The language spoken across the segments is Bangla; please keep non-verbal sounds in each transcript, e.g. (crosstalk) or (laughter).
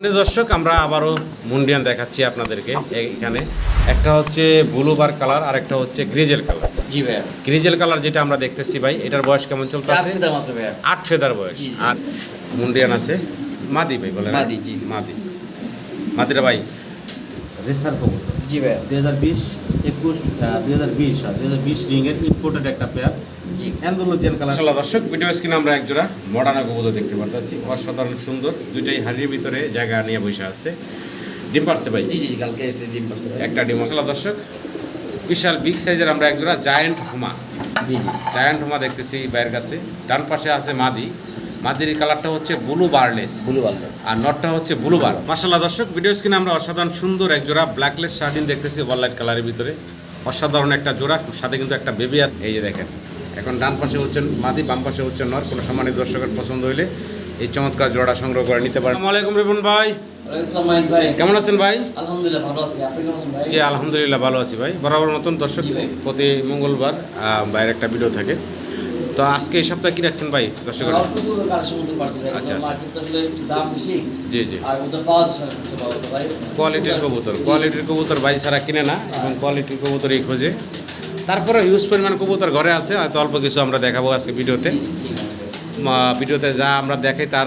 দর্শক আমরা আবারও মুন্ডিয়ান দেখাচ্ছি আপনাদেরকে এখানে। একটা হচ্ছে ব্লুবার কালার আর একটা হচ্ছে গ্রিজেল কালার। জি ভাইয়া। গ্রিজেল কালার যেটা আমরা দেখতেছি ভাই এটার বয়স কেমন চলতেছে? আট ফেদার বয়স। আর মুন্ডিয়ান আছে মাদি ভাই বলে মাদি, জি। মাদি। মাদিরা ভাই রেসার কবুতর জি ভাইয়া। দুই হাজার বিশ একুশ দুই হাজার বিশ আর দুই হাজার বিশ রিংয়ের ইম্পোর্টেড একটা পেয়ার জি অ্যান্ডোলোজিয়ান কালার। আসলে দর্শক ভিডিও স্ক্রিনে আমরা এক জোড়া মডার্না দেখতে পারতেছি। অসাধারণ সুন্দর দুইটাই হাড়ির ভিতরে জায়গা নিয়ে বসে আছে। ডিম পারছে ভাই? জি জি কালকে একটা ডিম পারছে একটা ডিম মশলা দর্শক বিশাল বিগ সাইজের আমরা এক জোড়া জায়ান্ট হুমা। জি জি। জায়ান্ট হুমা দেখতেছি বাইরের কাছে। ডান পাশে আছে মাদি। মাদির কালারটা হচ্ছে ব্লু বারলেস। ব্লু আর নটটা হচ্ছে ব্লু বার। মাসাল্লাহ দর্শক ভিডিও স্ক্রিনে আমরা অসাধারণ সুন্দর এক জোড়া ব্ল্যাকলেস শার্টিন দেখতেছি ওয়ারলাইট কালারের ভিতরে। অসাধারণ একটা জোড়া সাথে কিন্তু একটা বেবি আছে। এই যে দেখেন এখন ডান পাশে হচ্ছেন মাদি বাম পাশে হচ্ছে নর। কোনো সম্মানিত দর্শকের পছন্দ হইলে এই চমৎকার জোড়া সংগ্রহ করে নিতে পারেন। আসসালামু আলাইকুম রিপন ভাই। কেমন আছেন ভাই? আলহামদুলিল্লাহ ভালো আছি। আপনি কেমন আছেন ভাই? জি আলহামদুলিল্লাহ ভালো আছি ভাই। বরাবর মতন দর্শক প্রতি মঙ্গলবার বাইরে একটা ভিডিও থাকে। তো আজকে এই সপ্তাহে কি রাখছেন ভাই ভাই। আচ্ছা, আচ্ছা। জি জি। কোয়ালিটির কবুতর। কোয়ালিটির কবুতর ভাই ছাড়া কিনে না এবং কোয়ালিটির কবুতরই খোঁজে। তারপরে হিউজ পরিমাণ কবুতর ঘরে আছে হয়তো অল্প কিছু আমরা দেখাবো আজকে ভিডিওতে। ভিডিওতে যা আমরা দেখাই তার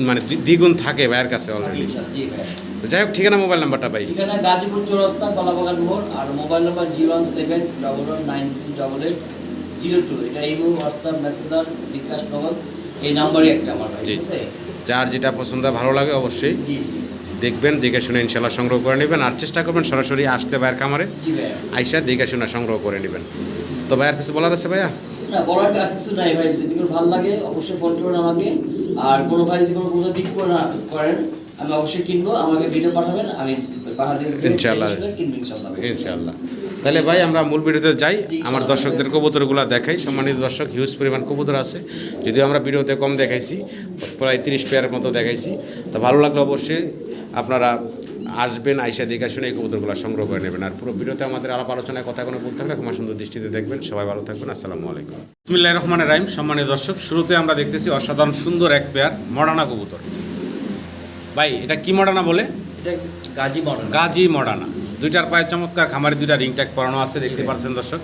মানে দ্বি- দ্বিগুণ থাকে ভাইয়ের কাছে অলরেডি ইনশাআল্লাহ, যাই হোক ঠিকানা মোবাইল নাম্বারটা ভাই। ঠিকানা গাজীপুর চৌরাস্তা কলাবাগান মোড় আর mobile number zero one seven double one nine three double eight zero two. এটা imo WhatsApp Messenger bKash Nagad এই নাম্বারই একটা আমার ভাই ঠিক আছে? যার যেটা পছন্দ ভালো লাগে অবশ্যই। জি জি। দেখবেন দেখে শুনে ইনশাল্লাহ সংগ্রহ করে নেবেন। আর চেষ্টা করবেন সরাসরি আসতে ভাইয়ের খামারে ভাই আইসা দেখে শুনে সংগ্রহ করে নেবেন। তো ভাইয়ার কিছু বলার আছে ভাইয়া? না বড় কিছু নাই ভাই। যদি কোনো ভালো লাগে অবশ্যই ফোন করবেন আমাকে। আর কোনো ভাই যদি কোনো কোথাও বিক্রি করেন আমি অবশ্যই কিনবো। আমাকে ভিডিও পাঠাবেন আমি পাঠাতে ইনশাআল্লাহ। কিনবো ইনশাল্লাহ। ইনশাল্লাহ। তাহলে ভাই আমরা মূল ভিডিওতে যাই। আমার। দর্শকদের কবুতরগুলো দেখাই। সম্মানিত দর্শক হিউজ পরিমাণ কবুতর আছে। যদিও আমরা ভিডিওতে কম দেখাইছি প্রায় তিরিশ পেয়ারের মতো দেখাইছি। তো ভালো লাগল অবশ্যই আপনারা আসবেন আইসা দেখে শুনে এই কবুতরগুলো সংগ্রহ করে নেবেন। আর পুরো ভিডিওতে আমাদের আলাপ আলোচনায় কথা কোনো বলতে থাকলে ক্ষমা সুন্দর দৃষ্টিতে দেখবেন। সবাই ভালো থাকবেন আসসালামু আলাইকুম। বিসমিল্লাহির রহমানির রাহিম। সম্মানিত দর্শক শুরুতে আমরা দেখতেছি অসাধারণ সুন্দর এক পেয়ার মডানা কবুতর। ভাই এটা কি মডানা বলে? গাজী মডেল গাজী মডানা দুইটার পায়ে চমৎকার খামারে দুইটা রিং ট্যাগ পরানো আছে দেখতে পাচ্ছেন দর্শক।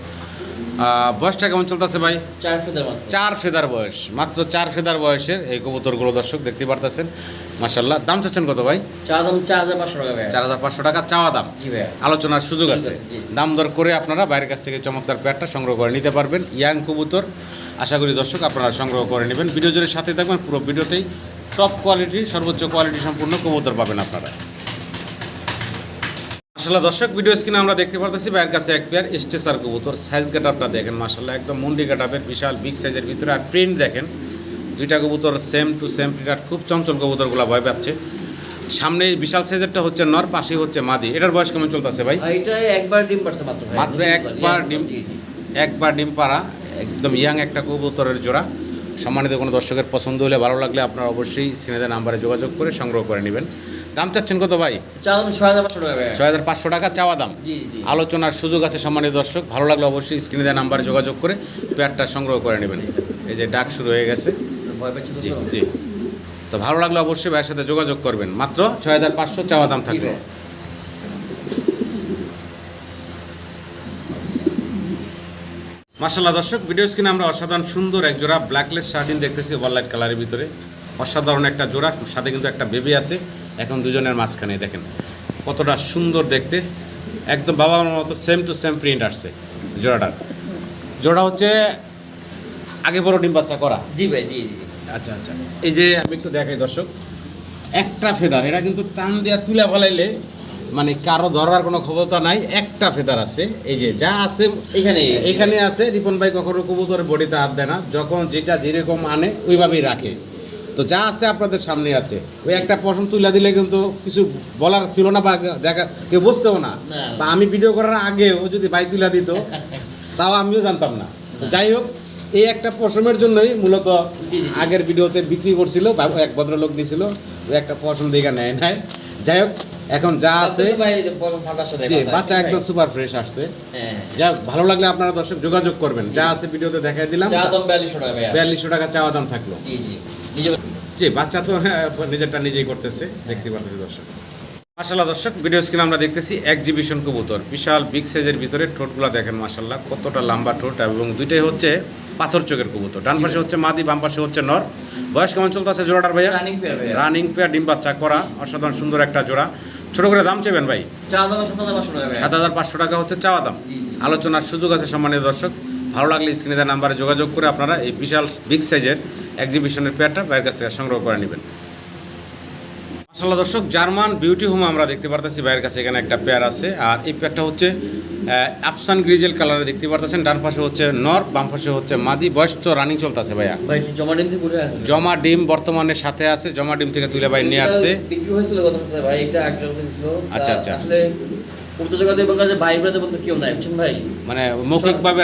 বয়সটা কেমন চলতেছে ভাই? চার ফেদার চার ফেদার বয়স। মাত্র চার ফেদার বয়সের এই কবুতরগুলো দর্শক দেখতে পারতেছেন। মাসাল্লাহ দাম চাচ্ছেন কত ভাই? চা দাম চার হাজার পাঁচশো টাকা চার হাজার পাঁচশো টাকা চাওয়া দাম। আলোচনার সুযোগ আছে। দাম দর করে আপনারা বাইরের কাছ থেকে চমৎকার প্যাডটা সংগ্রহ করে নিতে পারবেন। ইয়াং কবুতর। আশা করি দর্শক আপনারা সংগ্রহ করে নেবেন। ভিডিও জুড়ে সাথে থাকবেন। পুরো ভিডিওতেই টপ কোয়ালিটির সর্বোচ্চ কোয়ালিটি সম্পূর্ণ কবুতর পাবেন আপনারা। মাসাল্লাহ দর্শক ভিডিও স্ক্রিনে আমরা দেখতে পারতেছি বাইরের কাছে এক পেয়ার স্টেসার কবুতর। সাইজ গেটআপটা দেখেন মাসাল্লাহ একদম মুন্ডি গেটআপের বিশাল বিগ সাইজের ভিতরে। আর প্রিন্ট দেখেন দুইটা কবুতর সেম টু সেম প্রিন্ট খুব চঞ্চল কবুতরগুলো ভয় পাচ্ছে। সামনে বিশাল সাইজেরটা হচ্ছে নর পাশে হচ্ছে মাদি। এটার বয়স কেমন চলতেছে ভাই? আর এটা একবার ডিম পারছে মাত্র মাত্র একবার ডিম একবার ডিম পাড়া একদম ইয়াং একটা কবুতরের জোড়া। সম্মানিত কোনো দর্শকের পছন্দ হলে ভালো লাগলে আপনারা অবশ্যই স্ক্রিনে নাম্বারে যোগাযোগ করে সংগ্রহ করে নেবেন। দাম চাচ্ছেন কত ভাই? ছয় হাজার পাঁচশো টাকা। চাওয়া দাম। আলোচনার সুযোগ আছে সম্মানিত দর্শক ভালো লাগলে অবশ্যই স্ক্রিনে দেওয়া নাম্বারে যোগাযোগ করে পেয়ারটা সংগ্রহ করে নেবেন। এই যে ডাক শুরু হয়ে গেছে। জি তো? জি তো ভালো লাগলে অবশ্যই ভাইয়ের সাথে যোগাযোগ করবেন। মাত্র ছয় হাজার পাঁচশো চাওয়া দাম থাকবে। ভাই। মার্শাল্লাহ দর্শক ভিডিও স্ক্রিনে আমরা অসাধারণ সুন্দর এক জোড়া ব্ল্যাকলেস শার্টিন দেখতেছি লাইট কালারের ভিতরে। অসাধারণ একটা জোড়া সাথে কিন্তু একটা বেবি আছে। এখন দুজনের মাঝখানে দেখেন কতটা সুন্দর দেখতে। একদম বাবা মার মতো সেম টু সেম প্রিন্ট আসছে জোড়াটার। জোড়া হচ্ছে আগে বড় ডিম বাচ্চা করা। জি ভাই জি জি। আচ্ছা আচ্ছা। এই যে আমি একটু দেখাই দর্শক একটা ফেদার এটা কিন্তু টান দিয়া তুলে ফেলাইলে মানে কারও ধরার কোনো ক্ষমতা নাই একটা ফেদার আছে এই যে যা আছে এখানে? এখানে আছে রিপন ভাই কখনো কবুতরের বডিতে হাত দেয় না যখন যেটা যেরকম আনে ওইভাবেই রাখে। তো যা আছে আপনাদের সামনে আছে। ওই একটা পছন্দ তুলে দিলে কিন্তু কিছু বলার ছিল না বা দেখা কেউ বুঝতেও না। বা আমি ভিডিও করার আগে ও যদি ভাই তুলে দিত তাও আমিও জানতাম না। যাই হোক এই একটা পশমের জন্যই মূলত। আগের ভিডিওতে বিক্রি করছিল এক ভদ্রলোক দিছিল একটা পশম দিকে নেয় নাই। যাই হোক এখন যা আছে বাচ্চা একদম। সুপার ফ্রেশ আসছে। হ্যাঁ। যাই হোক ভালো লাগলে আপনারা দর্শক যোগাযোগ করবেন। যা আছে ভিডিওতে দেখাই দিলাম। বিয়াল্লিশশো টাকা চাওয়া দাম থাকল। জি বাচ্চা তো হ্যাঁ, নিজেরটা নিজেই করতেছে দেখতে পারতেছি দর্শক। মাসাল্লাহ দর্শক ভিডিও স্ক্রিনে আমরা দেখতেছি এক্সিবিশন কবুতর। বিশাল বিগ সাইজের ভিতরে ঠোঁটগুলো দেখেন মাসাল্লাহ কতটা লম্বা ঠোঁট এবং দুইটাই হচ্ছে পাথর চোখের কবুতর। ডান পাশে হচ্ছে মাদি বাম পাশে হচ্ছে নর। বয়স কেমন চলতেছে জোড়াটার ভাইয়া? রানিং পেয়ার ডিম বাচ্চা করা অসাধারণ সুন্দর একটা জোড়া। ছোট করে দাম চেবেন ভাই? সাত হাজার পাঁচশো টাকা হচ্ছে চাওয়া দাম। আলোচনার সুযোগ আছে সম্মানীয় দর্শক। ভালো লাগলে স্ক্রিনে দেওয়া নাম্বারে যোগাযোগ করে আপনারা এই বিশাল বিগ সাইজের এক্সিবিশনের পেয়ারটা বাইরের কাছ থেকে সংগ্রহ করে নেবেন। মাসাল্লাহ দর্শক জার্মান বিউটি হোম আমরা দেখতে পারতেছি বাইরের কাছে এখানে একটা পেয়ার আছে। আর এই পেয়ারটা হচ্ছে অ্যাপসান গ্রিজেল কালারে দেখতে পারতেছেন ডান পাশে হচ্ছে নর বাম পাশে হচ্ছে মাদি বয়স তো রানিং চলতেছে ভাইয়া। জমা ডিম থেকে জমা ডিম বর্তমানে সাথে আছে জমা ডিম থেকে তুলে ভাই নিয়ে আসছে। বিক্রি হয়েছিল ভাই এটা একজন আচ্ছা, আচ্ছা। আসলে ভাই ব্রাদার বলতে কেউ নাই বুঝছেন ভাই? মানে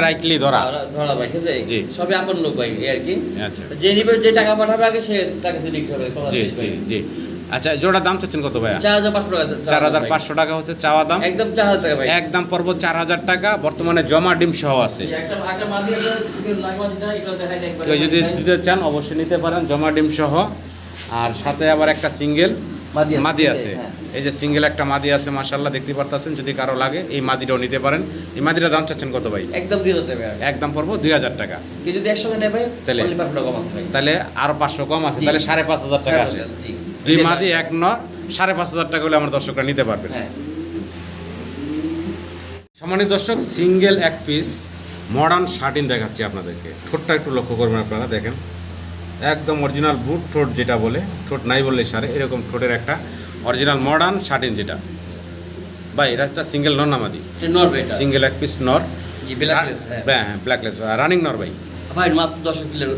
রাইটলি ধরা। ধরা- ধরা ভাই ঠিক আছে? জি। সবই আপন লোক ভাই আর কি। আচ্ছা। যে নিবে যে টাকা পাঠাবে আগে সে তার কাছে বিক্রি হবে জি জি জি। আচ্ছা জোড়ার দাম চাচ্ছেন কত ভাইয়া? চার হাজার পাঁচশো টাকা হচ্ছে চাওয়া দাম। একদম চার হাজার টাকা একদম পর্ব চার হাজার টাকা বর্তমানে জমা ডিম সহ আছে। আছে কেউ যদি দিতে চান অবশ্যই নিতে পারেন জমা ডিম সহ। আর সাথে আবার একটা সিঙ্গেল মাদি আছে, আছে আছে, হ্যাঁ। এই যে সিঙ্গেল একটা মাদি আছে মাশাল্লাহ দেখতে পারতেছেন যদি কারও লাগে এই মাদিটাও নিতে পারেন। এই মাদিটার দাম চাচ্ছেন কত ভাই? একদম দুই হাজার টাকা। একদম পর্ব দুই হাজার টাকা। যদি একসঙ্গে ভাই তাহলে? তাহলে আরও পাঁচশো কম আছে তাহলে সাড়ে পাঁচ হাজার টাকা আসে। জি। দুই মাদি এক নর সাড়ে পাঁচ হাজার টাকা হলে আমার দর্শকরা নিতে পারবেন। হ্যাঁ। সম্মানিত দর্শক সিঙ্গেল এক পিস মডার্ন শার্টিন দেখাচ্ছি আপনাদেরকে। ঠোঁটটা একটু লক্ষ্য করবেন আপনারা দেখেন। একদম অরিজিনাল বুট ঠোঁট যেটা বলে ঠোঁট নাই বললে সারে এরকম ঠোঁটের একটা অরিজিনাল মডার্ন শার্টিন যেটা। ভাই এটা একটা সিঙ্গেল নর নামাদি সিঙ্গেল এক পিস নর। হ্যাঁ। হ্যাঁ। হ্যাঁ ব্ল্যাকলেস রানিং নর ভাই। ভাই মাত্র দর্শক ক্লিয়ার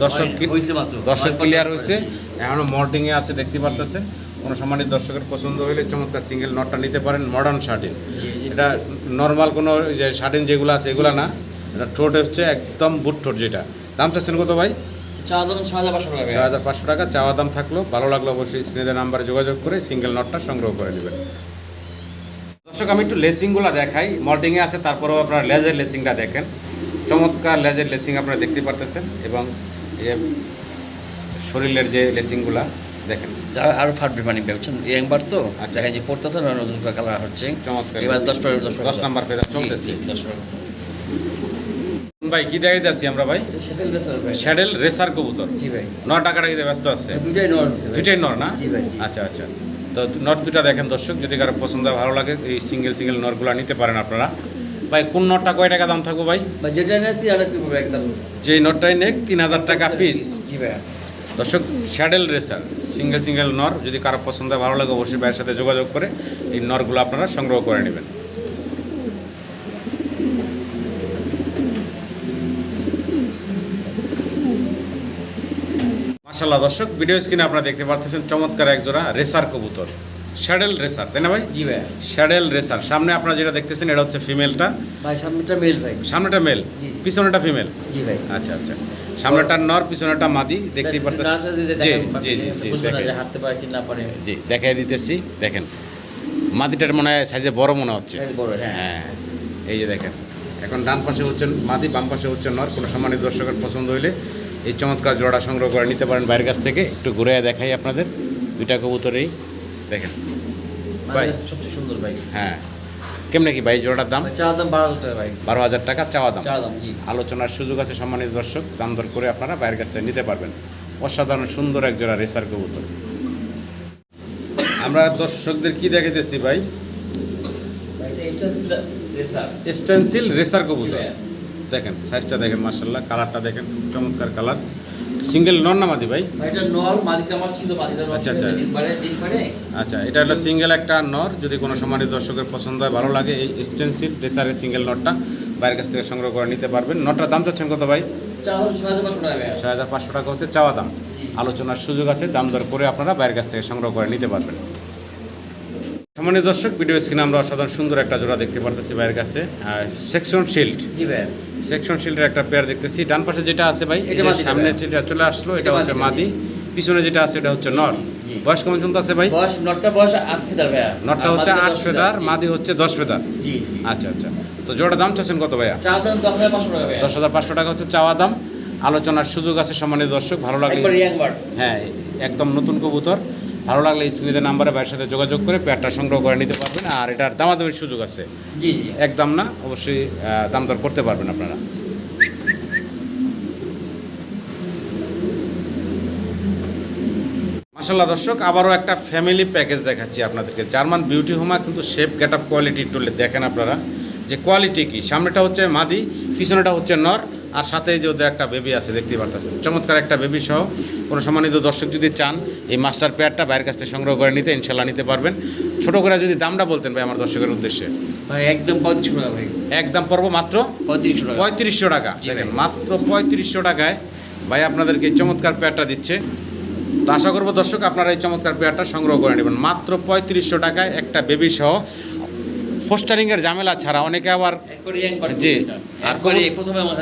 দর্শক ক্লিয়ার হয়েছে। এখনও মল্টিংয়ে আছে দেখতে পারতেছেন? কোনো সম্মানিত দর্শকের পছন্দ হলে চমৎকার সিঙ্গেল নটটা নিতে পারেন মডার্ন শার্টিন এটা নর্মাল কোনো যে শার্টিন যেগুলো আছে এগুলো না। এটা ঠোঁট হচ্ছে একদম বুট ঠোঁট যেটা। দাম চাচ্ছেন কত ভাই? ছয় হাজার পাঁচশো টাকা। চাওয়া দাম থাকল। ভালো লাগল অবশ্যই স্ক্রিনের নাম্বারে যোগাযোগ করে সিঙ্গেল নটটা সংগ্রহ করে নেবেন। দর্শক আমি একটু লেসিংগুলো দেখাই। মল্টিংয়ে আছে তারপরেও আপনারা লেজের লেসিংটা দেখেন। চমৎকার লেজের লেসিং আপনারা দেখতে পারতেছেন এবং শরীরের যে লেসিংগুলা দেখেন। আর- ফাটবে মানে বুঝছেন? একবার তো আচ্ছা। দেখা যে পড়তেছে না নতুন করে কালার হচ্ছে। চমৎকার। এবার দশ দশ নাম্বার ফেরা চলতেছে। দশ ভাই কি দেখাইতে আছি আমরা ভাই? শ্যাডেল রেসার কবুতর। জি ভাই। ন টাকা ব্যস্ত আছে। দুইটাই নর দুইটাই নর না। আচ্ছা আচ্ছা। তো নট দুটা দেখেন দর্শক যদি কারও পছন্দ ভালো লাগে এই সিঙ্গেল সিঙ্গেল নরগুলো নিতে পারেন আপনারা। ভাই কোন নটটা কয় টাকা দাম থাকব ভাই? যেটা নেয় তিন হাজার যে নটটাই নেক তিন হাজার টাকা পিস জি ভাই। দর্শক শ্যাডেল রেসার সিঙ্গেল সিঙ্গেল নর, যদি কারও পছন্দ হয়, ভালো লাগে, অবশ্যই ভাইয়ের সাথে যোগাযোগ করে এই নরগুলো আপনারা সংগ্রহ করে নেবেন। মাসাল্লাহ দর্শক ভিডিও স্ক্রিনে আপনারা দেখতে পারতেছেন, চমৎকার একজোড়া রেসার কবুতর। শ্যাডেল রেসার তাই না ভাই? জি ভাই। শ্যাডেল রেসার সামনে আপনারা যেটা দেখতেছেন এটা হচ্ছে ফিমেলটা ভাই সামনেটা মেল ভাই। সামনেটা মেল। পিছনেটা ফিমেল জি ভাই। আচ্ছা আচ্ছা। সামনেটা নর পিছনেটা মাদি দেখতেই পারতেছেন। জি জি জি দেখেন। যে হাঁটতে পারে কি না পারে। জি দেখাই দিতেছি দেখেন। মাদিটার মনে হয় সাইজে বড় মনে হচ্ছে। হ্যাঁ। হ্যাঁ এই যে দেখেন। এখন ডান পাশে হচ্ছে মাদি বাম পাশে হচ্ছে নর। কোনো সম্মানিত দর্শকের পছন্দ হইলে এই চমৎকার জোড়া সংগ্রহ করে নিতে পারেন বাইরের কাছ থেকে। একটু ঘুরে দেখাই আপনাদের। দুইটা কবুতরেই দেখেন। ভাই। মানে সবচেয়ে সুন্দর ভাই হ্যাঁ। কেমনে কি ভাই জোড়াটার দাম? ভাই চা দাম বারো হাজার টাকা ভাই। বারো হাজার টাকা চাওয়া দাম। চা দাম জি। আলোচনার সুযোগ আছে সম্মানিত দর্শক দাম দর করে আপনারা বাইরের কাছ থেকে নিতে পারবেন। অসাধারণ সুন্দর এক জোড়া রেসার কবুতর। আমরা দর্শকদের কি দেখাইতেছি ভাই? ভাই স্টেন্সিল রেসার কবুতর। দেখেন সাইজটা দেখেন মার্শাল্লাহ কালারটা দেখেন খুব চমৎকার কালার সিঙ্গেল নন না মাদি ভাই? ভাই এটা নর মাদিটা আমার ছিল মাদিটা আচ্ছা, আচ্ছা। আচ্ছা এটা হলো সিঙ্গেল একটা নর যদি কোনো সম্মানিত দর্শকের পছন্দ হয় ভালো লাগে এই এক্সটেন্সিভ রেসারের সিঙ্গেল নটটা বাইরের কাছ থেকে সংগ্রহ করে নিতে পারবেন। নটটার দাম চাচ্ছেন কত ভাই? ছয় হাজার পাঁচশো টাকা হচ্ছে চাওয়া দাম। আলোচনার সুযোগ আছে দাম দর করে আপনারা বাইরের কাছ থেকে সংগ্রহ করে নিতে পারবেন। সম্মানিত দর্শক ভিডিও স্ক্রিনে আমরা অসাধারণ সুন্দর একটা জোড়া দেখতে পারতেছি ভাইয়ের কাছে। সেকশন শিল্ড জি ভাই সেকশন শিল্ডের একটা পেয়ার দেখতেছি। ডান পাশে যেটা আছে ভাই এটা সামনে যেটা চলে আসলো এটা হচ্ছে মাদি, পিছনে যেটা আছে এটা হচ্ছে নর। বয়স কেমন চলতে আছে ভাই? বয়স নটটা বয়স আট ফেদার ভাইয়া। নটটা হচ্ছে আট ফেদার মাদি হচ্ছে দশ ফেদার। জি জি আচ্ছা আচ্ছা। তো জোড়া দাম চাচ্ছেন কত ভাইয়া? চা দাম দশ হাজার পাঁচশো টাকা ভাইয়া। দশ হাজার পাঁচশো টাকা হচ্ছে চাওয়া দাম। আলোচনার সুযোগ আছে সম্মানিত দর্শক ভালো বার্ড। হ্যাঁ একদম নতুন কবুতর। ভালো লাগলে স্ক্রিনে নাম্বারে ভাইয়ের সাথে যোগাযোগ করে পেয়ারটা সংগ্রহ করে নিতে পারবেন আর এটার দামাদামির সুযোগ আছে। জি জি। একদম না অবশ্যই দাম দর করতে পারবেন আপনারা। মাসাল্লাহ দর্শক আবারও একটা ফ্যামিলি প্যাকেজ দেখাচ্ছি আপনাদেরকে। জার্মান বিউটি হোমা কিন্তু শেপ গেট আপ কোয়ালিটি টুলে দেখেন আপনারা যে কোয়ালিটি কি। সামনেটা হচ্ছে মাদি পিছনেটা হচ্ছে নর। আর সাথে যে ওদের একটা বেবি আছে দেখতে পারতেছেন। চমৎকার একটা বেবি সহ। কোনো সম্মানিত দর্শক যদি চান এই মাস্টার পেয়ারটা বাইরের কাছ থেকে সংগ্রহ করে নিতে ইনশাল্লাহ নিতে পারবেন। ছোটো করে যদি দামটা বলতেন ভাই আমার দর্শকের উদ্দেশ্যে। ভাই একদম পঁয়ত্রিশ টাকা ভাই একদম পর্ব মাত্র? পঁয়ত্রিশ টাকা। পঁয়ত্রিশশো টাকা। মাত্র পঁয়ত্রিশশো টাকায় ভাই আপনাদেরকে এই চমৎকার পেয়ারটা দিচ্ছে। তো আশা করব দর্শক আপনারা এই চমৎকার পেয়ারটা সংগ্রহ করে নেবেন। মাত্র পঁয়ত্রিশশো টাকায় একটা বেবি সহ পোস্টারিংয়ের ঝামেলা ছাড়া অনেকে আবার। আর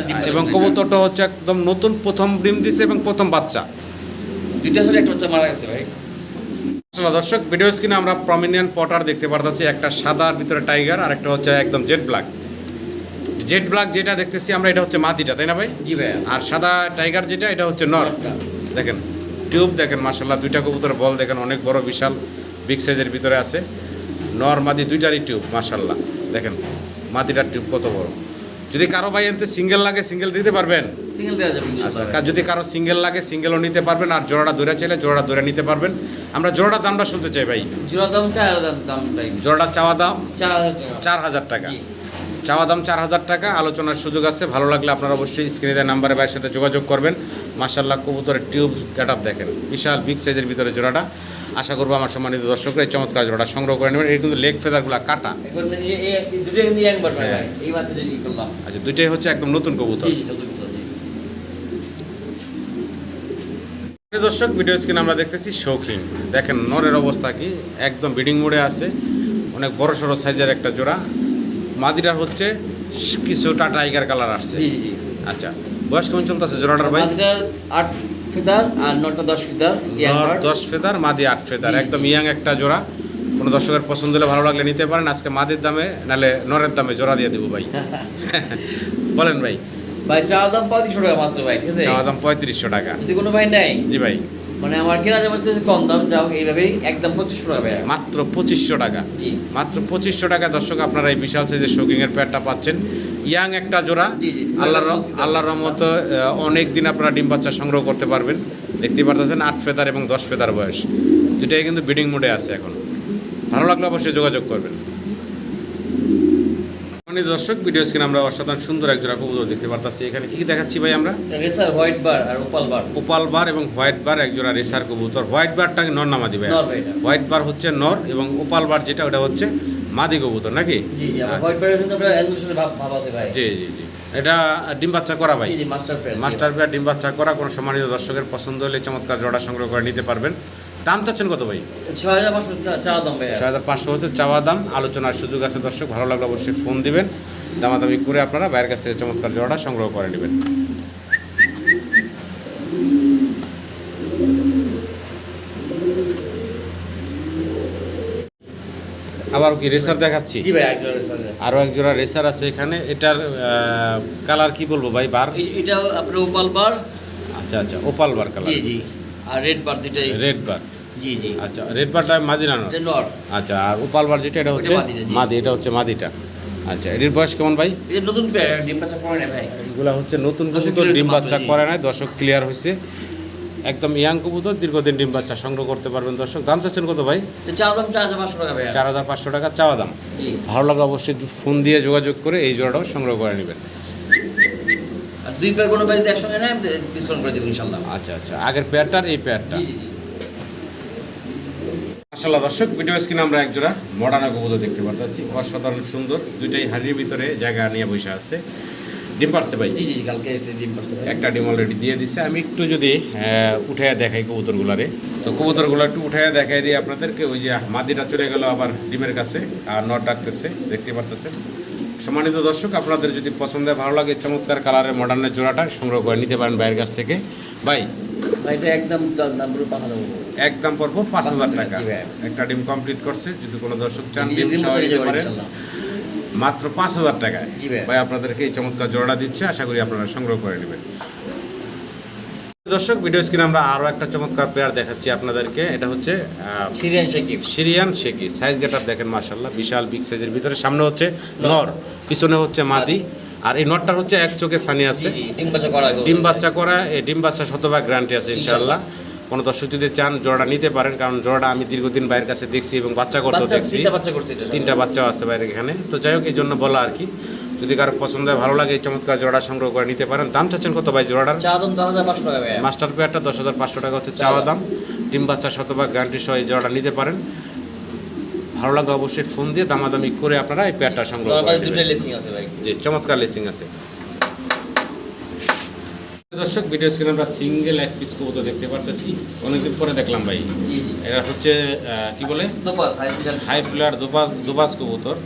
ডিম এবং কবুতরটা হচ্ছে একদম নতুন প্রথম ডিম দিছে এবং প্রথম বাচ্চা। দুইটা একটা বাচ্চা মারা গেছে ভাই। দর্শক ভিডিও স্ক্রিনে আমরা প্রমিনিয়ান পটার দেখতে পারতেছি একটা সাদার ভিতরে টাইগার আর একটা হচ্ছে একদম জেড ব্ল্যাক জেড ব্ল্যাক যেটা দেখতেছি আমরা এটা হচ্ছে মাদিটা তাই না ভাই? জি ভাই আর সাদা টাইগার যেটা এটা হচ্ছে নর। দেখেন টিউব দেখেন মার্শাল্লাহ দুইটা কবুতর বল দেখেন অনেক বড় বিশাল বিগ সাইজের ভিতরে আছে। নর মাদি দুইটারই টিউব মাসাল্লাহ দেখেন মাদিটার টিউব কত বড়। যদি কারও ভাই এমনি সিঙ্গেল লাগে সিঙ্গেল দিতে পারবেন? সিঙ্গেল দেওয়া যাবে আচ্ছা যদি কারও সিঙ্গেল লাগে সিঙ্গেলও নিতে পারবেন আর জোড়াটা ধরে চাইলে জোড়াটা ধরে নিতে পারবেন। আমরা জোড়াটার দামটা শুনতে চাই ভাই। জোড়ার দাম চার হাজার দাম জোড়াটার চাওয়া দাম চার হাজার টাকা। চাওয়া দাম চার হাজার টাকা আলোচনার সুযোগ আছে ভালো লাগলে আপনারা অবশ্যই স্ক্রিনে দেওয়া নাম্বারে ভাইয়ের সাথে যোগাযোগ করবেন। মার্শাল্লাহ কবুতরের টিউব গেট দেখেন। বিশাল বিগ সাইজের ভিতরে জোড়াটা। আশা করব আমার সম্মানিত দর্শকরা এই চমৎকার জোড়াটা সংগ্রহ করে নেবেন। এর কিন্তু লেগ ফেদারগুলো কাটা। ভাই হ্যাঁ। আচ্ছা দুইটাই হচ্ছে একদম নতুন কবুতর। দর্শক ভিডিও স্ক্রিন আমরা দেখতেছি শৌখিন। দেখেন নরের অবস্থা কি? একদম বিডিং মোড়ে আছে। অনেক বড় সড়ো সাইজের একটা জোড়া। মাদিরার হচ্ছে কিছুটা টাইগার কালার আসছে। জি জি আচ্ছা বয়স কেমন চলতেছে জোড়াটার ভাই? মাঝটা আট ফিদার আর নটা দশ ফিদার দশ ফেদার মাদি আট ফেদার একদম ইয়াং একটা জোড়া। কোনো দর্শকের পছন্দ হলে ভালো লাগলে নিতে পারেন। আজকে মাদির দামে নালে নরের দামে জোড়া দিয়ে দেবো ভাই। (laughs) বলেন ভাই। ভাই চা দাম পঁয়ত্রিশশো টাকা মাত্র ভাই ঠিক আছে? চাওয়া দাম পঁয়ত্রিশশো টাকা। যদি কোনো ভাই নেই জি ভাই। মানে আমার কেনা দাম হচ্ছে কম দাম যাও এইভাবেই একদম পঁচিশশো টাকা মাত্র পঁচিশশো টাকা। জি। মাত্র পঁচিশশো টাকা দর্শক আপনারা এই বিশাল সাইজের শোকিংয়ের প্যাডটা পাচ্ছেন। ইয়াং একটা জোড়া। আল্লাহর আল্লাহর রহমত অনেক দিন আপনারা ডিম বাচ্চা সংগ্রহ করতে পারবেন। দেখতে পারতেছেন আট ফেদার এবং দশ ফেদার বয়স। দুটাই কিন্তু বিডিং মোডে আছে এখন। ভালো লাগলে অবশ্যই যোগাযোগ করবেন। মানে দর্শক ভিডিও স্ক্রিন আমরা অসাধারণ সুন্দর এক জোড়া কবুতর দেখতে পারতাছি। এখানে কি কি দেখাচ্ছি ভাই আমরা? রেসার হোয়াইট বার আর ওপাল বার ওপাল বার এবং হোয়াইট বার এক জোড়া রেসার কবুতর। হোয়াইট বারটাকে নর ভাই নর ভাই। হোয়াইট বার হচ্ছে নর এবং ওপাল বার যেটা ওটা হচ্ছে মাদি কবুতর নাকি? জি জি আচ্ছা। হোয়াইট বারের কিন্তু আপনার অ্যানিমেশনের ভাব ভাব আছে ভাই। জি জি জি। এটা ডিম বাচ্চা করা ভাই। মাস্টার পেয়ার ডিম বাচ্চা করা কোনো সম্মানিত দর্শকের পছন্দ হলে চমৎকার জোড়া সংগ্রহ করে নিতে পারবেন। দাম চাচ্ছেন কত ভাই? ছয় হাজার পাঁচশো দাম ভাই ছয় হাজার পাঁচশো হচ্ছে চাওয়া দাম। আলোচনার সুযোগ আছে দর্শক ভালো লাগলে অবশ্যই ফোন দিবেন। দামাদামি করে আপনারা বাইরের কাছ থেকে চমৎকার জোড়াটা সংগ্রহ করে নেবেন। আবার কি রেসার দেখাচ্ছি? জি। আরও এক জোড়া রেসার আছে এখানে। এটার কালার কি বলব ভাই বার? এটা আপনার ওপাল বার। আচ্ছা আচ্ছা ওপাল বার জি কালার জি। আর রেড বার দুটাই রেড বার জি জি। আচ্ছা রেড বারটা মাদিনা এটা আচ্ছা আর ওপাল বার যেটা এটা হচ্ছে মাদি এটা হচ্ছে মাদিটা। আচ্ছা এটির বয়স কেমন ভাই? এটা নতুন ডিম পাচা করে না ভাই। এগুলো হচ্ছে নতুন কবুতর ডিম বাচ্চা করে নাই দর্শক ক্লিয়ার হয়েছে একদম ইয়াং কবুতর দীর্ঘদিন ডিম বাচ্চা সংগ্রহ করতে পারবেন দর্শক। দাম চাচ্ছেন কত ভাই? এটা চা দাম চার হাজার পাঁচশো টাকা ভাই চার হাজার পাঁচশো টাকা চাওয়া দাম। ভালো লাগে অবশ্যই ফোন দিয়ে যোগাযোগ করে এই জোড়াটাও সংগ্রহ করে নেবেন। দুই পেয়ার কোনো প্রাইস একসঙ্গে নেয় ডিসকাউন্ট করে দেবো ইনশাল্লাহ। আচ্ছা আচ্ছা। আগের পেয়ারটার এই পেয়ারটা। জি জি মাসাল্লাহ দর্শক ভিডিও স্ক্রিনে আমরা একজোড়া মডার্না কবুতর দেখতে পারতেছি। অসাধারণ সুন্দর। দুইটাই হাড়ির ভিতরে জায়গা নিয়ে বসে আছে। ডিম পারছে ভাই? জি জি কালকে একটা ডিম ভাই। একটা ডিম অলরেডি দিয়ে দিছে। আমি একটু যদি উঠাইয়া দেখাই কবুতরগুলারে। তো কবুতরগুলো একটু উঠাইয়া দেখাই দিই আপনাদেরকে। ওই যে মাদিটা চলে গেল আবার ডিমের কাছে আর নট ডাকতেছে। দেখতে পারতেছেন? সম্মানিত দর্শক আপনাদের যদি পছন্দ হয় ভালো লাগে চমৎকার কালারের মডার্নের জোড়াটা সংগ্রহ করে নিতে পারেন বাইরের কাছ থেকে। ভাই ভাই এটা একদম একদম পড়ব পাঁচ হাজার টাকা। একটা ডিম কমপ্লিট করছে যদি কোনো দর্শক চান ডিম নিতে পারেন মাত্র পাঁচ হাজার টাকায়। ভাই আপনাদেরকে এই চমৎকার জোড়াটা দিচ্ছে আশা করি আপনারা সংগ্রহ করে নেবেন। দর্শক ভিডিও স্ক্রিনে আমরা আরও একটা চমৎকার পেয়ার দেখাচ্ছি আপনাদেরকে। এটা হচ্ছে সিরিয়ান সাকিব। সিরিয়ান শেকি সাইজ গেটার দেখেন মাশাল্লাহ বিশাল বিগ সাইজের ভিতরে সামনে হচ্ছে নর। পিছনে হচ্ছে মাদি। আর এই নটটার হচ্ছে এক চোখে সানি আছে। ডিম বাচ্চা করা ডিম বাচ্চা করা এই ডিম বাচ্চা শতভাগ গ্যারান্টি আছে ইনশাল্লাহ কোনো দর্শক যদি চান জোড়াটা নিতে পারেন কারণ জোড়াটা আমি দীর্ঘদিন বাইরের কাছে দেখছি এবং বাচ্চা করতেও দেখছি। তিনটা বাচ্চা তিনটা বাচ্চাও আছে বাইরে এখানে। তো যাই হোক এই জন্য বলা আর কি। যদি কারও পছন্দ হয় ভালো লাগে এই চমৎকার জোড়া সংগ্রহ করে নিতে পারেন। দাম চাচ্ছেন কত ভাই জোড়াটার? চা দাম দশ হাজার পাঁচশো টাকা মাস্টার পেয়ারটা দশ হাজার পাঁচশো টাকা হচ্ছে চাওয়া দাম। ডিম বাচ্চা শতভাগ গ্যারান্টি সহ এই জোড়াটা নিতে পারেন। ভালো লাগলে অবশ্যই ফোন দিয়ে দামাদামি করে আপনারা এই পেয়ারটা সংগ্রহ ভাই। জি চমৎকার লেসিং আছে। দর্শক ভিডিও স্ক্রিনে আমরা সিঙ্গেল এক পিস কবুতর দেখতে পারতেছি। অনেকদিন পরে দেখলাম ভাই। এটা হচ্ছে কি বলে? দোপাস হাই ফ্লার দুবাস দুবাস কবুতর।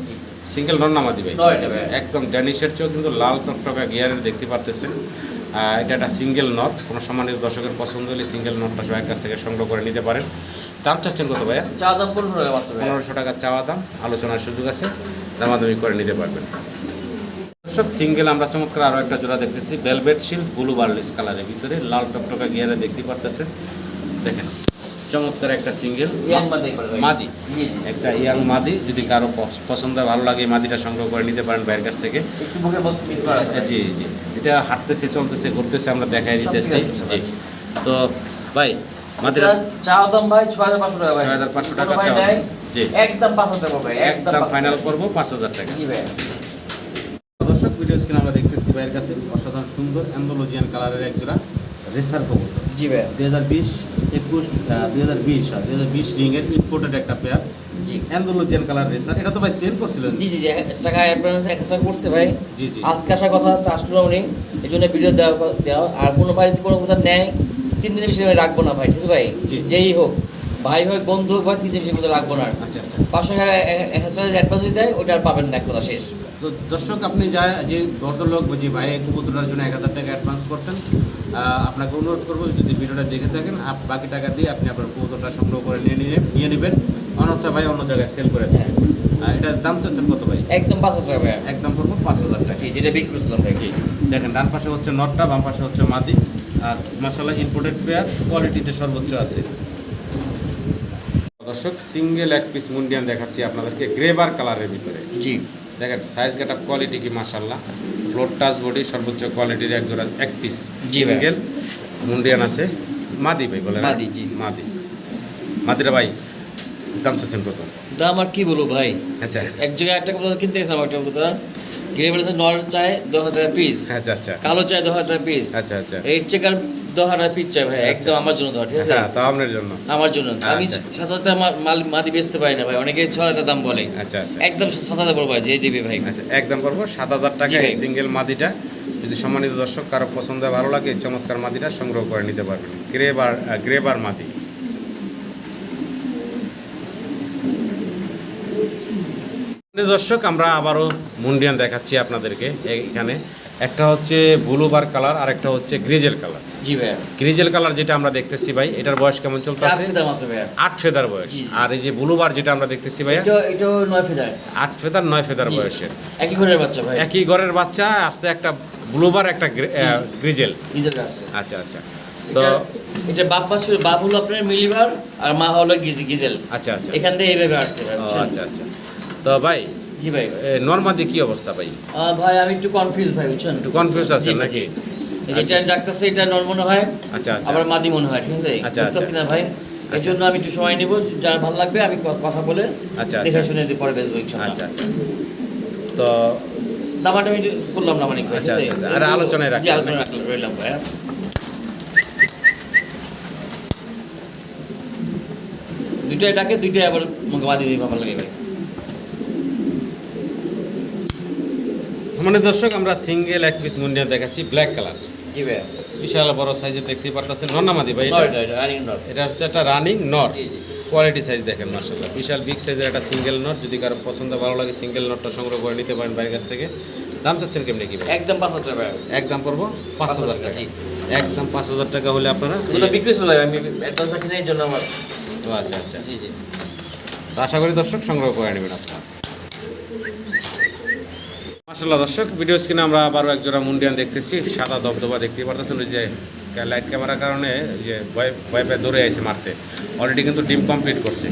সিঙ্গেল নর নামা ভাই। একদম ড্যানিশের চেয়েও কিন্তু লাল টকটকা গিয়ারের দেখতে পারতেছেন। এটা একটা সিঙ্গেল নট কোনো সম্মানিত দর্শকের পছন্দ হলে সিঙ্গেল নটটা সবাই কাছ থেকে সংগ্রহ করে নিতে পারেন। দাম চাচ্ছেন কত ভাইয়া? চা দাম পনেরোশো টাকা পনেরোশো টাকা চাওয়া দাম আলোচনার সুযোগ আছে। দামাদামি করে নিতে পারবেন। দর্শক সিঙ্গেল আমরা চমৎকার আরও একটা জোড়া দেখতেছি বেলভেট শিল ব্লু বার্লিস কালারের ভিতরে লাল টকটকা গিয়ারে দেখতে পারতেছেন। দেখেন। চমৎকার একটা সিঙ্গেল মাদি করে ভাই মাদি। জি জি। একটা ইয়াং মাদি যদি কারও পছন্দ ভালো লাগে মাদিটা সংগ্রহ করে নিতে পারেন বাইরের কাছ থেকে। আছে জি জি। এটা হাঁটতেছে চলতেছে ঘুরতেছে আমরা দেখাই দিতেছি। জি। তো ভাই মাদিরা চা দাম ভাই ছয় হাজার পাঁচশো টাকা 6,500 টাকা কোনো ভাই চা। নাই? জি। একদম পাঁচ হাজার একদম ফাইনাল করব পাঁচ হাজার টাকা। জি ভাই। দর্শক ভিডিও স্ক্রিন আমরা দেখতেছি ভাইয়ের কাছে। অসাধারণ সুন্দর অ্যান্ডোলজিয়ান কালারের এক জোড়া। রেসার কবুতর জি ভাই দুই হাজার বিশ একুশ দুই হাজার বিশ দুই হাজার বিশ রিংয়ের ইম্পোর্টেড একটা পেয়ার জি। Andalusian colour racer. এটা তো ভাই সেল করছিলেন। জি জি জি টাকা অ্যাডভান্স এক হাজার করছে ভাই। জি জি। আজকে আসার কথা তো আসলো উনি এই জন্য ভিডিও দেওয়া দেওয়া। আর কোনো ভাই কোনো কথা নেয় তিন দিনের বেশি রাখব না ভাই ঠিক আছে ভাই? যেই হোক। ভাই হোক বন্ধু হোক ভাই তিন বেশি মতো রাখব না আর। আচ্ছা আচ্ছা। পাঁচশো হাজার অ্যাডভান্স যদি দেয় ওটা আর পাবেন না এক কথা শেষ। তো দর্শক আপনি যা যে ভদ্রলোক বা যে ভাই কবুতরার জন্য এক হাজার টাকা অ্যাডভান্স করছেন আপনাকে অনুরোধ করব যদি ভিডিওটা দেখে থাকেন বাকি টাকা দিয়ে আপনি আপনার কবুতরটা সংগ্রহ করে নিয়ে নিয়ে নিয়ে নেবেন। অন্যথা ভাই অন্য জায়গায় সেল করে দেবেন। আর এটার দাম চাচ্ছেন কত ভাই? একদম পাঁচ হাজার টাকা একদম করব পাঁচ হাজার টাকা। জি যেটা বিক্রি করছিলাম ভাই জি দেখেন ডান পাশে হচ্ছে নটটা বাম পাশে হচ্ছে মাদি। আর মশলা ইম্পোর্টেড পেয়ার কোয়ালিটিতে সর্বোচ্চ আছে। দর্শক সিঙ্গেল এক পিস মুন্ডিয়ান দেখাচ্ছি আপনাদেরকে গ্রেবার কালারের ভিতরে। জি। দেখেন সাইজ গেট আপ কোয়ালিটি কি মাশাল্লাহ ফ্লোর টাচ বডি সর্বোচ্চ কোয়ালিটির এক জোড়া এক পিস। সিঙ্গেল মুন্ডিয়ান আছে। মাদি ভাই বলে? মাদি, জি। মাদি। মাদিরা ভাই দাম চাচ্ছেন কত? দাম আর কি বলব ভাই? আচ্ছা। এক জায়গায় একটা কথা কিনতে গেছিলাম একটা কথা গ্রে বলেছে নর চায় দশ হাজার টাকা পিস আচ্ছা আচ্ছা। কালো চায় দশ হাজার টাকা পিস আচ্ছা আচ্ছা। এর চেকার দশ হাজার পিস চাই ভাই একদম আমার জন্য দেওয়া ঠিক আছে? হ্যাঁ তা আপনার জন্য। আমার জন্য। আমি আচ্ছা। সাত হাজার টাকা মাল মাদি বেচতে পারি না ভাই অনেকে ছ হাজার দাম বলে। আচ্ছা আচ্ছা। একদম সাত হাজার ভাই যে দিবে ভাই। আচ্ছা একদম করব। সাত হাজার টাকা সিঙ্গেল মাদিটা যদি সম্মানিত দর্শক কারও পছন্দ ভালো লাগে চমৎকার মাদিটা সংগ্রহ করে নিতে পারবেন। গ্রেবার গ্রেবার মাদি। দর্শক আমরা আবারও মুন্ডিয়ান দেখাচ্ছি আপনাদেরকে এখানে। একটা হচ্ছে ব্লুবার কালার আর একটা হচ্ছে গ্রিজেল কালার। জি ভাই গ্রিজেল কালার যেটা আমরা দেখতেছি ভাই এটার বয়স কেমন চলতেছে? ভাই আট ফেদার বয়স। আর এই যে ব্লুবার যেটা আমরা দেখতেছি ভাইয়া এটা এটা নয় ফেদার। আট ফেদার নয় ফেদার বয়সের। একই ঘরের বাচ্চা ভাই। একই ঘরের বাচ্চা আসছে একটা ব্লুবার একটা গ্রে- জি। গ্রিজেল। আচ্চা আচ্ছা তো এটা বাপ ছিল বাপ হলো আপনার মিলিবার আর মা হলো গিজ- গিজেল। আচ্ছা আচ্ছা। এখান থেকে এইভাবে আসছে ভাই? আচ্ছা আচ্ছা। তো ভাই জি ভাই। নর্মাদি কি অবস্থা ভাই? ভাই আমি একটু কনফিউজ ভাই বুঝছেন? একটু কনফিউজ আছেন নাকি? এটা ডাক্তারছে এটা নর মনে হয় আচ্ছা আচ্ছা। আবার মাদি মনে হয় ঠিক আছে? আচ্ছা, না ভাই। এর জন্য আমি একটু সময় নিব যার ভালো লাগবে আমি কথা বলে আচ্ছা, দেখে আচ্ছা। শুনে পরে বেচবো ইনশাআল্লাহ। আচ্ছা আচ্ছা। তো দামাটা আমি করলাম না মানে আচ্ছা, আচ্ছা, আচ্ছা। আর আলোচনায় রাখলাম জি আলোচনায় রাখলাম ভাই দুইটাই ডাকে দুইটাই আবার মুখে মাদি দিয়ে ভালো লাগে ভাই। সম্মানিত দর্শক আমরা সিঙ্গেল এক পিস মুন্ডিয়া দেখাচ্ছি ব্ল্যাক কালার জি ভাই বিশাল বড় সাইজের দেখতে পারতেছেন। নর্নামাদি ভাই এটা? এটা হচ্ছে একটা রানিং নট জি জি। কোয়ালিটি সাইজ দেখেন মার্শাল্লাহ বিশাল বিগ সাইজের একটা সিঙ্গেল নট যদি কারও পছন্দ ভালো লাগে সিঙ্গেল নটটা সংগ্রহ করে নিতে পারেন বাইরের কাছ থেকে। দাম চাচ্ছেন কেমনি কি ভাই? একদম পাঁচ হাজার টাকা একদম পড়ব পাঁচ হাজার টাকা জি। একদম পাঁচ হাজার টাকা হলে আপনারা বিক্রি ভাই আমি অ্যাডভান্স রাখি নাই এই জন্য আমার ও আচ্ছা আচ্ছা। জি জি। আশা করি দর্শক সংগ্রহ করে নেবেন আপনারা। মাসাল্লাহ দর্শক ভিডিও স্ক্রিনে আমরা আবারও এক জোড়া মুন্ডিয়ান দেখতেছি। সাদা দবদবা দেখতে পারতেছেন ওই যে লাইট ক্যামেরার কারণে যে ভয় ভয় পেয়ে দৌড়ে আছে মারতে। অলরেডি কিন্তু ডিম কমপ্লিট করছে।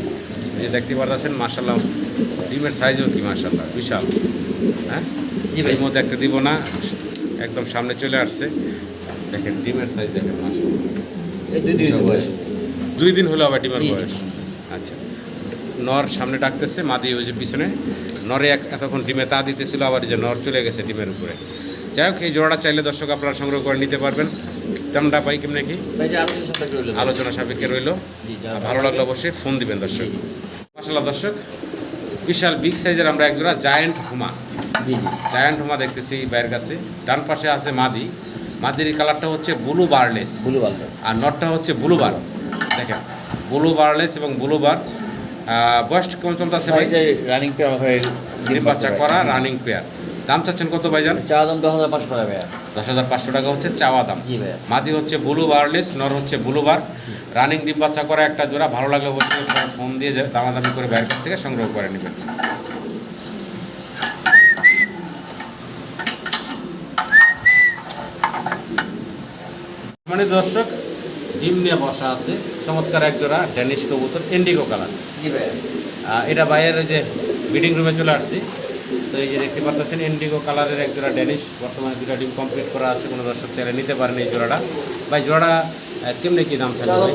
যে দেখতে পারতেছেন মার্শাল্লাহ ডিমের সাইজও কি মার্শাল্লাহ বিশাল। হ্যাঁ। ডিমও দেখতে দিব না একদম সামনে চলে আসছে। দেখেন ডিমের সাইজ দেখেন মার্শাল্লাহ দুই দিন বয়স দুই দিন হলো আবার ডিমের। বয়স। আচ্ছা। নর সামনে ডাকতেছে মাদি ওই যে পিছনে। নরে এক এতক্ষণ ডিমে তা দিতেছিল আবার যে নর চলে গেছে ডিমের উপরে। যাই হোক এই জোড়াটা চাইলে দর্শক আপনারা সংগ্রহ করে নিতে পারবেন। দামটা পাই কেমন কি? আলোচনা সাপেক্ষে রইল। ভালো লাগলে অবশ্যই ফোন দিবেন দর্শক। মাসাল্লাহ দর্শক বিশাল বিগ সাইজের আমরা এক জোড়া জায়ান্ট হুমা। জি জি। জায়ান্ট হুমা দেখতেছি বাইরের কাছে। ডান পাশে আছে মাদি। মাদির কালারটা হচ্ছে ব্লু বার্লেস ব্লু বার্লেস আর নটটা হচ্ছে ব্লু বার দেখেন ব্লু বার্লেস এবং ব্লু বার বয়সটা কেমন চলতেছে ভাই? রানিং পেয়ার হয়ে ডিম বাচ্চা করা রানিং পেয়ার দাম চাচ্ছেন কত ভাইজান চা দাম দশ হাজার পাঁচশো টাকা ভাইয়া। দশ হাজার পাঁচশো টাকা হচ্ছে চাওয়া দাম। জি ভাইয়া। মাদি হচ্ছে ব্লু বারলেস নর হচ্ছে ব্লু বার। রানিং ডিম বাচ্চা করা একটা জোড়া ভালো লাগলে অবশ্যই ফোন দিয়ে যা- দামাদামি করে বাইরের কাছ থেকে সংগ্রহ করে নেবেন। মানে দর্শক ডিম নিয়ে বসা আছে। চমৎকার এক জোড়া ড্যানিশ কবুতর ইন্ডিগো কালার এটা বাইরের ওই যে মিটিং রুমে চলে আসছি। তো এই যে দেখতে পারতেছেন ইন্ডিগো কালারের এক জোড়া ড্যানিশ। বর্তমানে দুটা ডিম কমপ্লিট করা আছে কোনো দর্শক চাইলে নিতে পারেন এই জোড়াটা। ভাই জোড়াটা কেমনে কি দাম থাকবে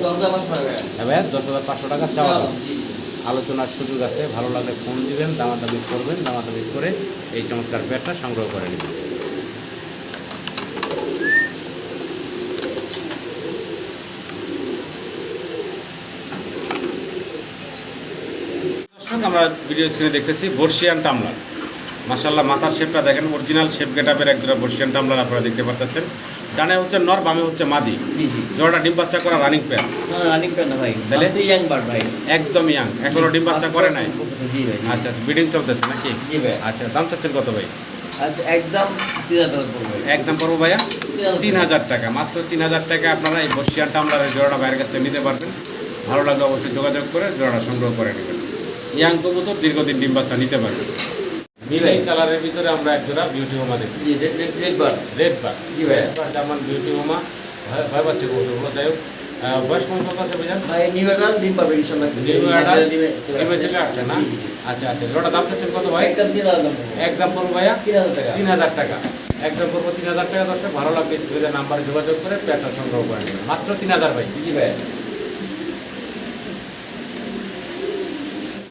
হ্যাঁ ভাই দশ হাজার পাঁচশো টাকা চাওয়া দাম। আলোচনার সুযোগ আছে ভালো লাগলে ফোন দিবেন দামাদামি করবেন দামাদামি করে এই চমৎকার পেয়ারটা সংগ্রহ করে নেবেন দর্শক আমরা ভিডিও স্ক্রিনে দেখতেছি বর্ষিয়ান টামলার মাসাল্লাহ মাথার শেপটা দেখেন অরিজিনাল শেপ গেটাপের একজোড়া বর্ষিয়ান টামলার আপনারা দেখতে পারতেছেন। ডানে হচ্ছে নর বামে হচ্ছে মাদি। জোড়াটা ডিম বাচ্চা করা রানিং পেয়ার না রানিং পেয়ার না ভাই। তাহলে? ইয়াং বার্ড ভাই। একদম ইয়াং এখনও ডিম বাচ্চা করে নাই? আচ্ছা বিডিং চলতেছে নাকি? জি ভাই। আচ্ছা দাম চাচ্ছেন কত ভাই? আচ্ছা একদম একদম পড়ব ভাইয়া? তিন হাজার। টাকা। মাত্র তিন হাজার টাকা আপনারা এই বসিয়ান টামলারের জোড়াটা বাইরের কাছ থেকে নিতে পারবেন। ভালো লাগলে অবশ্যই যোগাযোগ করে জোড়াটা সংগ্রহ করে নেবেন। ইয়াং কবুতর দীর্ঘদিন ডিম বাচ্চা নিতে পারবেন নীল কালারের ভিতরে আমরা এক জোড়া বিউটি হোমা দেখি রেড রেড রেড বার জি ভাই যেমন বিউটি হোমা ভয় ভয় পাচ্ছে কবুতরগুলো যাই হোক। আহ, বয়স কম চলতেছে ভাইজান? ভাই নিবে না ডিম পাবে ইনশাআল্লাহ। ডিম আটা ডিমে ডিমে চলে আসছে না? জি, জি, জি। আচ্ছা আচ্ছা জোড়াটা দাম চাচ্ছেন কত ভাই? একদম দাম পড়বে। একদম পড়ব ভাইয়া? তিন হাজার টাকা। তিন হাজার টাকা। একদম টাকা দর্শক। ভালো লাগবে স্ক্রিনের নাম্বারে যোগাযোগ করে প্যাকটা সংগ্রহ করে মাত্র তিন হাজার ভাই। জি ভাই